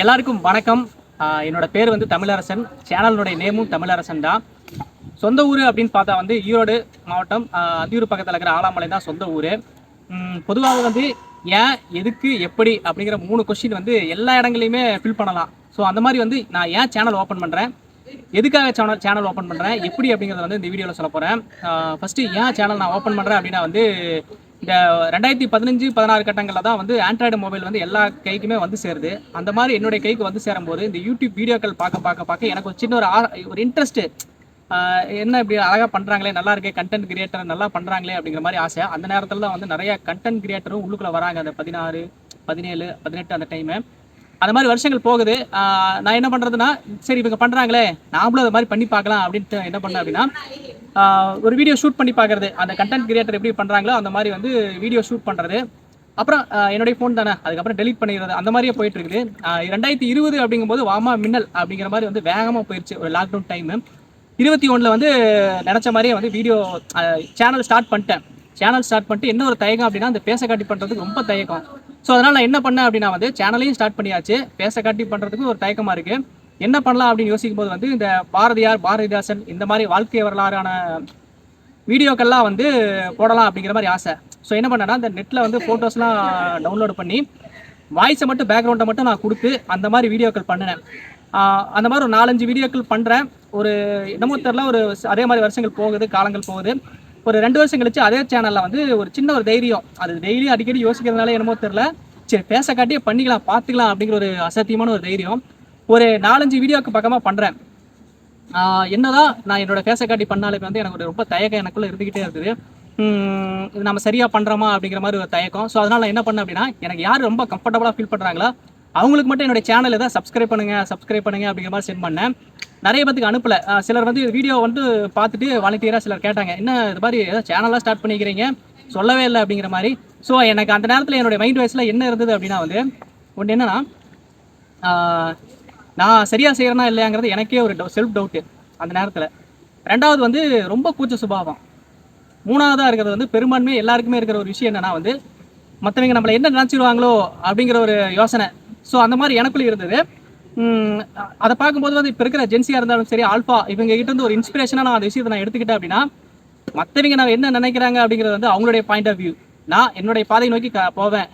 எல்லாருக்கும் வணக்கம். என்னோட பேர் வந்து தமிழரசன். சேனலினுடைய நேமும் தமிழரசன் தான். சொந்த ஊர் அப்படின்னு பார்த்தா வந்து ஈரோடு மாவட்டம். அந்தியூர் பக்கத்தில் இருக்கிற ஆலாமலை தான் சொந்த ஊர். பொதுவாக வந்து ஏன் எதுக்கு எப்படி அப்படிங்கிற மூணு கொஸ்டின் வந்து எல்லா இடங்களையுமே ஃபில் பண்ணலாம். ஸோ அந்த மாதிரி வந்து நான் ஏன் சேனல் ஓப்பன் பண்ணுறேன் எதுக்காக சேனல் சேனல் ஓப்பன் பண்ணுறேன் எப்படி அப்படிங்கிறத வந்து இந்த வீடியோவில் சொல்ல போகிறேன் ஃபஸ்ட்டு ஏன் சேனல் நான் ஓப்பன் பண்ணுறேன் அப்படின்னா வந்து இந்த ரெண்டாயிரத்தி பதினஞ்சு பதினாறு கட்டங்களில் தான் வந்து ஆண்ட்ராய்டு மொபைல் வந்து எல்லா கைக்குமே வந்து சேருது. அந்த மாதிரி என்னுடைய கைக்கு வந்து சேரும்போது இந்த யூடியூப் வீடியோக்கள் பார்க்க பார்க்க பார்க்க எனக்கு ஒரு சின்ன ஒரு ஆ- ஒரு இன்ட்ரெஸ்ட்டு என்ன இப்படி அழகாக பண்ணுறாங்களே நல்லா இருக்கே கண்டென்ட் கிரியேட்டர் நல்லா பண்ணுறாங்களே அப்படிங்கிற மாதிரி ஆசை. அந்த நேரத்தில் தான் வந்து நிறைய கண்டென்ட் கிரியேட்டரும் உள்ளுக்குள்ளே வராங்க. அந்த பதினாறு பதினேழு பதினெட்டு அந்த டைமு அந்த மாதிரி வருஷங்கள் போகுது. நான் என்ன பண்ணுறதுன்னா சரி இவங்க பண்ணுறாங்களே நாமளும் அது மாதிரி பண்ணி பார்க்கலாம் அப்படின்ட்டு என்ன பண்ணேன் அப்படின்னா ஒரு வீடியோ ஷூட் பண்ணி பார்க்குறது. அந்த கண்டென்ட் கிரியேட்டர் எப்படி பண்ணுறாங்களோ அந்த மாதிரி வந்து வீடியோ ஷூட் பண்ணுறது அப்புறம் என்னுடைய ஃபோன் தானே. அதுக்கப்புறம் டெலிட் பண்ணிடுறது. அந்த மாதிரியே போயிட்டு இருக்குது ரெண்டாயிரத்தி இருபது அப்படிங்கும்போது வாமா மின்னல் அப்படிங்கிற மாதிரி வந்து வேகமாக போயிடுச்சு ஒரு லாக்டவுன் டைமு இருபத்தி ஒன்றில் வந்து நினச்ச மாதிரியே வந்து வீடியோ சேனல் ஸ்டார்ட் பண்ணிட்டேன். சேனல் ஸ்டார்ட் பண்ணிட்டு என்ன ஒரு தயக்கம் அப்படின்னா அந்த பேச காட்டி பண்ணுறதுக்கு ரொம்ப தயக்கம். ஸோ அதனால் நான் என்ன பண்ணேன் அப்படின்னா வந்து சேனலையும் ஸ்டார்ட் பண்ணியாச்சு. பேச காட்டி பண்ணுறதுக்கு ஒரு தயக்கமாக இருக்குது என்ன பண்ணலாம் அப்படின்னு யோசிக்கும் போது வந்து இந்த பாரதியார் பாரதிதாசன் இந்த மாதிரி வாழ்க்கை வரலாறான வீடியோக்கள்லாம் வந்து போடலாம் அப்படிங்கிற மாதிரி ஆசை. ஸோ என்ன பண்ணேன்னா இந்த நெட்டில் வந்து ஃபோட்டோஸ்லாம் டவுன்லோட் பண்ணி வாய்ஸை மட்டும் பேக்ரவுண்டை மட்டும் நான் கொடுத்து அந்த மாதிரி வீடியோக்கள் பண்ணினேன். அந்த மாதிரி ஒரு நாலஞ்சு வீடியோக்கள் பண்ணுறேன் ஒரு என்னமோ தெரில ஒரு அதே மாதிரி வருஷங்கள் போகுது காலங்கள் போகுது. ஒரு ரெண்டு வருஷம் கழிச்சு அதே சேனலில் வந்து ஒரு சின்ன ஒரு தைரியம். அது டெய்லியும் அடிக்கடி யோசிக்கிறதுனால என்னமோ தெரில சரி பேச காட்டியே பண்ணிக்கலாம் பார்த்துக்கலாம் அப்படிங்கிற ஒரு அசத்தியமான ஒரு தைரியம். ஒரு நாலஞ்சு வீடியோக்கு பக்கமாக பண்ணுறேன் என்னதான் நான் என்னோட ஃபேஸை காட்டி பண்ணாலே வந்து எனக்கு ஒரு ரொம்ப தயக்கம் எனக்குள்ள இருந்துக்கிட்டே இருக்குது. இது நம்ம சரியாக பண்ணுறோமா அப்படிங்கிற மாதிரி ஒரு தயக்கம். ஸோ அதனால் நான் என்ன பண்ணேன் அப்படின்னா எனக்கு யார் ரொம்ப கம்ஃபர்டபுளாக ஃபீல் பண்ணுறாங்களோ அவங்களுக்கு மட்டும் என்னோட சேனல் எதாவது சப்ஸ்கிரைப் பண்ணுங்கள் சப்ஸ்கிரைப் பண்ணுங்க அப்படிங்கிற மாதிரி சென்ட் பண்ணேன். நிறைய பேத்துக்கு அனுப்பல. சிலர் வந்து வீடியோ வந்து பார்த்துட்டு வாலண்டியராக சிலர் கேட்டாங்க என்ன இது மாதிரி ஏதாவது சேனலாக ஸ்டார்ட் பண்ணிக்கிறீங்க? சொல்லவே இல்லை அப்படிங்கிற மாதிரி. ஸோ எனக்கு அந்த நேரத்தில் என்னுடைய மைண்ட் வாய்ஸில் என்ன இருந்தது அப்படின்னா வந்து ஒன்று என்னன்னா நான் சரியாக செய்கிறனா இல்லையாங்கிறது எனக்கே ஒரு செல்ஃப் டவுட்டு அந்த நேரத்தில். ரெண்டாவது வந்து ரொம்ப கூச்ச சுபாவம். மூணாவதாக இருக்கிறது வந்து பெரும்பான்மை எல்லாருக்குமே இருக்கிற ஒரு விஷயம் என்னென்னா வந்து மற்றவங்க நம்மளை என்ன நினச்சிடுவாங்களோ அப்படிங்கிற ஒரு யோசனை. ஸோ அந்த மாதிரி எனக்குள்ளே இருந்தது. அதை பார்க்கும்போது வந்து இப்போ இருக்கிற ஜென்சியாக இருந்தாலும் சரி ஆல்ஃபா இவங்க கிட்ட இருந்து ஒரு இன்ஸ்பிரேஷனாக நான் அந்த விஷயத்தை நான் எடுத்துக்கிட்டேன் அப்படின்னா மற்றவங்க நான் என்ன நினைக்கிறாங்க அப்படிங்கிறது வந்து அவங்களுடைய பாயிண்ட் ஆஃப் வியூ நான் என்னுடைய பாதை நோக்கி போவேன்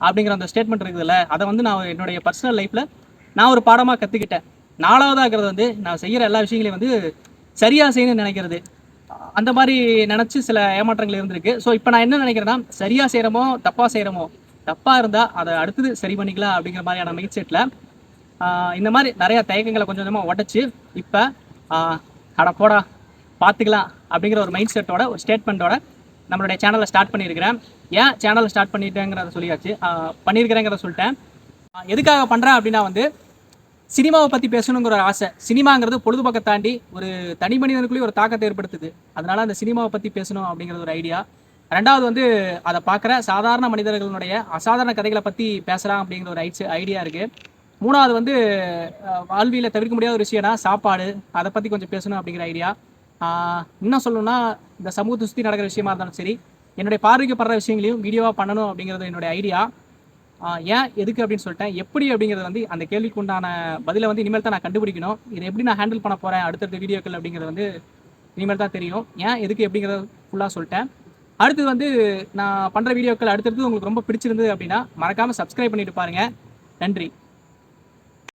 அப்படிங்கிற அந்த ஸ்டேட்மெண்ட் இருக்குதுல்ல அதை வந்து நான் என்னுடைய பர்சனல் லைஃப்பில் நான் ஒரு பாடமாக கற்றுக்கிட்டேன் நாலாவதாக இருக்கிறது வந்து நான் செய்கிற எல்லா விஷயங்களையும் வந்து சரியாக செய்யணும்னு நினைக்கிறது. அந்த மாதிரி நினச்சி சில ஏமாற்றங்கள் இருந்திருக்கு. ஸோ இப்போ நான் என்ன நினைக்கிறேன்னா சரியாக செய்கிறோமோ தப்பாக செய்கிறோமோ தப்பாக இருந்தால் அதை அடுத்தது சரி பண்ணிக்கலாம் அப்படிங்கிற மாதிரியான மைண்ட் செட்டில் இந்த மாதிரி நிறையா தயக்கங்களை கொஞ்சம் கொஞ்சமாக உடச்சி இப்போ அட போடா பார்த்துக்கலாம் அப்படிங்கிற ஒரு மைண்ட் செட்டோட ஒரு ஸ்டேட்மெண்ட்டோட நம்மளுடைய சேனலை ஸ்டார்ட் பண்ணியிருக்கிறேன். ஏன் சேனலை ஸ்டார்ட் பண்ணிட்டேங்கிறத சொல்லியாச்சு? பண்ணியிருக்கிறேங்கிறத சொல்லிட்டேன். எதுக்காக பண்ணுறேன் அப்படின்னா வந்து சினிமாவை பற்றி பேசணுங்கிற ஒரு ஆசை. சினிமாங்கிறது பொழுதுபோக்கை தாண்டி ஒரு தனி மனிதனுக்குள்ளேயும் ஒரு தாக்கத்தை ஏற்படுத்துது. அதனால் அந்த சினிமாவை பற்றி பேசணும் அப்படிங்கிறது ஒரு ஐடியா ரெண்டாவது வந்து அதை பார்க்குற சாதாரண மனிதர்களுடைய அசாதாரண கதைகளை பற்றி பேசலாம் அப்படிங்கிற ஒரு ஐட்ஸ் ஐடியா இருக்குது மூணாவது வந்து வாழ்வியில் தவிர்க்க முடியாத ஒரு விஷயம்னா சாப்பாடு. அதை பற்றி கொஞ்சம் பேசணும் அப்படிங்கிற ஐடியா இன்னும் சொல்லணும்னா இந்த சமூகத்தை சுற்றி நடக்கிற விஷயமா இருந்தாலும் சரி என்னுடைய பார்வைக்கப்படுற விஷயங்களையும் வீடியோவாக பண்ணணும் அப்படிங்கிறது என்னுடைய ஐடியா ஏன் எதுக்கு அப்படின்னு சொல்லிட்டேன். எப்படி அப்படிங்கிறது வந்து அந்த கேள்விக்கு உண்டான பதிலை வந்து இனிமேல் தான் நான் கண்டுபிடிக்கணும். இதை எப்படி நான் ஹேண்டில் பண்ண போகிறேன் அடுத்தடுத்த வீடியோக்கள் அப்படிங்கிறது வந்து இனிமேல் தான் தெரியும். ஏன் எதுக்கு எப்படிங்கிறத ஃபுல்லாக சொல்லிட்டேன். அடுத்தது வந்து நான் பண்ணுற வீடியோக்கள் அடுத்தடுத்து உங்களுக்கு ரொம்ப பிடிச்சிருந்தது அப்படின்னா மறக்காமல் சப்ஸ்கிரைப் பண்ணிட்டு பாருங்கள் நன்றி.